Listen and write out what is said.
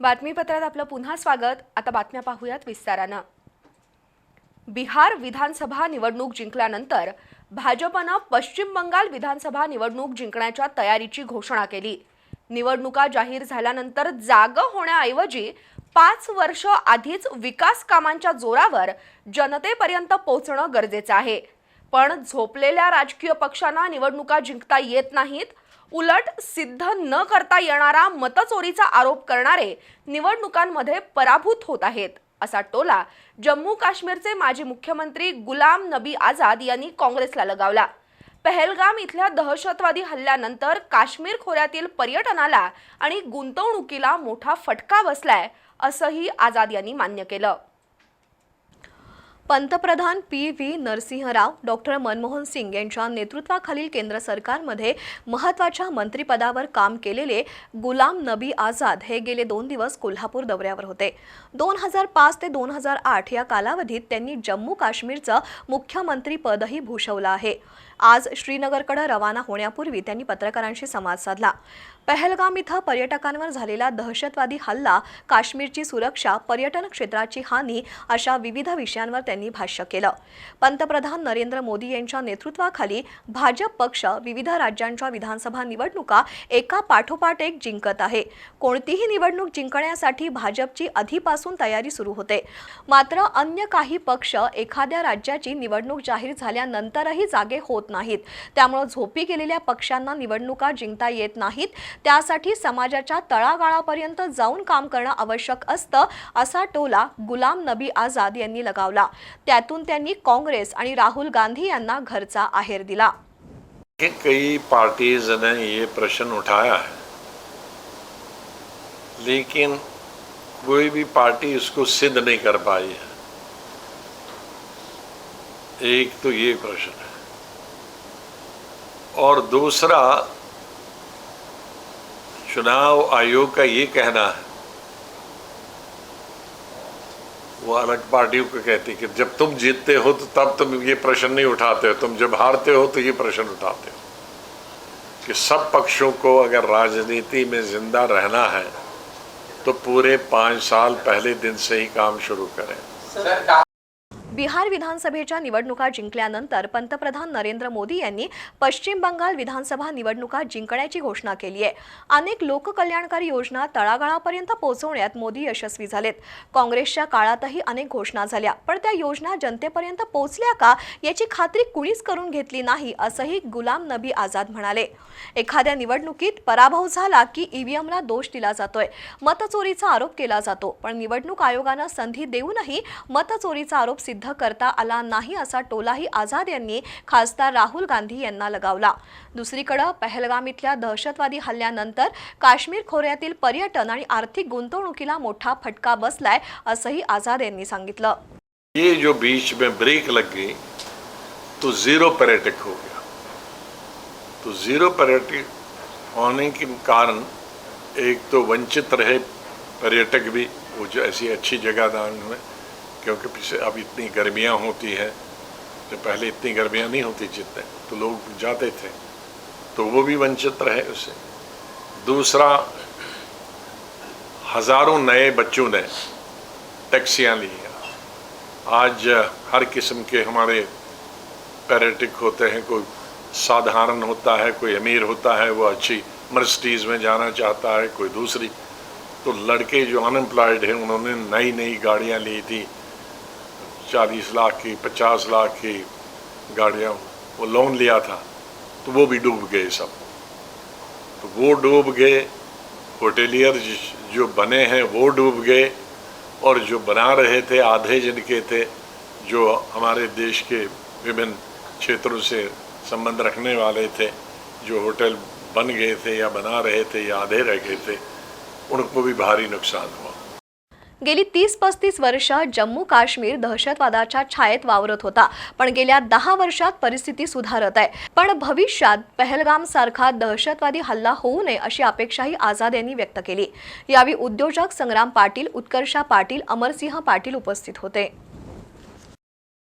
बातमीपत्रात आपलं पुन्हा स्वागत. आता बातम्या पाहूयात विस्तारानं. बिहार विधानसभा निवडणूक जिंकल्यानंतर भाजपनं पश्चिम बंगाल विधानसभा निवडणूक जिंकण्याच्या तयारीची घोषणा केली. निवडणुका जाहीर झाल्यानंतर जागं होण्याऐवजी पाच वर्ष आधीच विकास कामांच्या जोरावर जनतेपर्यंत पोहोचणं गरजेचं आहे. पण झोपलेल्या राजकीय पक्षांना निवडणुका जिंकता येत नाहीत उलट सिद्ध न करता येणारा मतचोरीचा आरोप करणारे निवडणुकांमध्ये पराभूत होत आहेत असा टोला जम्मू काश्मीरचे माजी मुख्यमंत्री गुलाम नबी आझाद यांनी काँग्रेसला लगावला. पहलगाम इथल्या दहशतवादी हल्ल्यानंतर काश्मीर खोऱ्यातील पर्यटनाला आणि गुंतवणुकीला मोठा फटका बसलाय असंही आझाद यांनी मान्य केलं. पंतप्रधान P V Narasimha Rao doctor Manmohan Singh यांच्या नेतृत्वाखालील केंद्र सरकारमध्ये महत्त्वाच्या मंत्रिपदावर काम केलेले गुलाम नबी आझाद हे गेले दोन दिवस कोल्हापूर दौऱ्यावर होते. दोन हजार पाच ते दोन हजार आठ या कालावधीत त्यांनी जम्मू काश्मीरचं मुख्यमंत्रीपदही भूषवलं आहे. आज श्रीनगरकडे रवाना होण्यापूर्वी त्यांनी पत्रकारांशी संवाद साधला. पहलगाम इथं पर्यटकांवर झालेला दहशतवादी हल्ला काश्मीरची सुरक्षा पर्यटन क्षेत्राची हानी अशा विविध विषयांवर त्यांनी भाष्य केलं. पंतप्रधान नरेंद्र मोदी यांच्या नेतृत्वाखाली भाजप पक्ष विविध राज्यांच्या विधानसभा निवडणुका एका पाठोपाठ एक जिंकत आहे. कोणतीही निवडणूक जिंकण्यासाठी भाजपची आधीपासून तयारी सुरू होते. मात्र अन्य काही पक्ष एखाद्या राज्याची निवडणूक जाहीर झाल्यानंतरही जागे होत नाहीत. त्यामुळे झोपी गेलेल्या पक्षांना निवडणुका जिंकता येत नाहीत. त्यासाठी समाजाच्या तळागाळापर्यंत जाऊन काम करणं आवश्यक असतं असा टोला गुलाम नबी आझाद यांनी लगावला. त्यातून त्यांनी काँग्रेस आणि राहुल गांधी यांना घरचा आहेर दिला. कई पार्टीज ने ये प्रश्न उठाया है. लेकिन कोई भी पार्टी इसको सिद्ध नहीं कर पाई है. एक तो ये प्रश्न है। और दूसरा, चुनाव आयोग का ये कहना है। वो अलग पार्टियों को कहती कि जब तुम जीतते हो तो तब तुम ये प्रश्न नहीं उठाते हो, तुम जब हारते हो तो ये प्रश्न उठाते हो। कि सब पक्षों को अगर राजनीति में ज़िंदा रहना है तो पूरे पाँच साल पहले दिन से ही काम शुरू करें। बिहार विधानसभेच्या निवडणुका जिंकल्यानंतर पंतप्रधान नरेंद्र मोदी यांनी पश्चिम बंगाल विधानसभा निवडणुका जिंकण्याची घोषणा केली आहे. अनेक लोककल्याणकारी योजना तळागाळापर्यंत पोहोचवण्यात मोदी यशस्वी झालेत. काँग्रेसच्या काळातही अनेक घोषणा झाल्या. पण त्या योजना जनतेपर्यंत पोहोचल्या का याची खात्री कुणीच करून घेतली नाही असंही गुलाम नबी आझाद म्हणाले. एखाद्या निवडणुकीत पराभव झाला की ईव्हीएमला दोष दिला जातोय. मतचोरीचा आरोप केला जातो. पण निवडणूक आयोगानं संधी देऊनही मतचोरीचा आरोप सिद्ध करता आला नाही असा टोलाही आझाद यांनी खासदार राहुल गांधी यांना लगावला. दुसरीकडे पहलगाम इथल्या दहशतवादी हल्ल्यानंतर काश्मीर खोऱ्यातील पर्यटन आणि आर्थिक गुंतवणुकीला मोठा फटका बसलाय असंही आझाद यांनी सांगितलं. ये जो बीच में ब्रेक लग गई तो जीरो पर्यटक हो गया। तो जीरो पर्यटक होने के कारण एक तो वंचित रहे पर्यटक भी वो जो ऐसी अच्छी जगह दान में क्योंकि पिछले, अब इतनी गर्मियाँ होती हैं तो पहले इतनी गर्मियाँ नहीं होती जितने तो लोग जाते थे। तो वो भी वंचित रहे उससे दूसरा, हज़ारों नए बच्चों ने टैक्सियाँ ली आज हर किस्म के हमारे पर्यटक होते हैं, कोई साधारण होता है, कोई अमीर होता है, वो अच्छी मर्सिडीज़ में जाना चाहता है, कोई दूसरी। तो लड़के जो अनएम्प्लॉयड हैं, उन्होंने नई नई गाड़ियाँ ली थी चालीस लाख की, पचास लाख की गाड़ियाँ वो लोन लिया था तो वो भी डूब गए सब। तो वो डूब गए होटेलियर जो बने हैं वो डूब गए, और जो बना रहे थे, आधे जिनके थे, जो हमारे देश के विभिन्न क्षेत्रों से संबंध रखने वाले थे, जो होटल बन गए थे या बना रहे थे या आधे रह गए थे, उनको भी भारी नुकसान हुआ। गेली तीस पस्तीस वर्ष जम्मू काश्मीर दहशतवादाच्या छायेत वावरत होता. पण गेल्या दहा वर्षात परिस्थिती सुधारत आहे. पण भविष्यात पहलगाम सारखा दहशतवादी हल्ला होऊ नये अशी अपेक्षाही आझाद यांनी व्यक्त केली. यावेळी उद्योजक संग्राम पाटील उत्कर्षा पाटील अमरसिंह पाटील उपस्थित होते.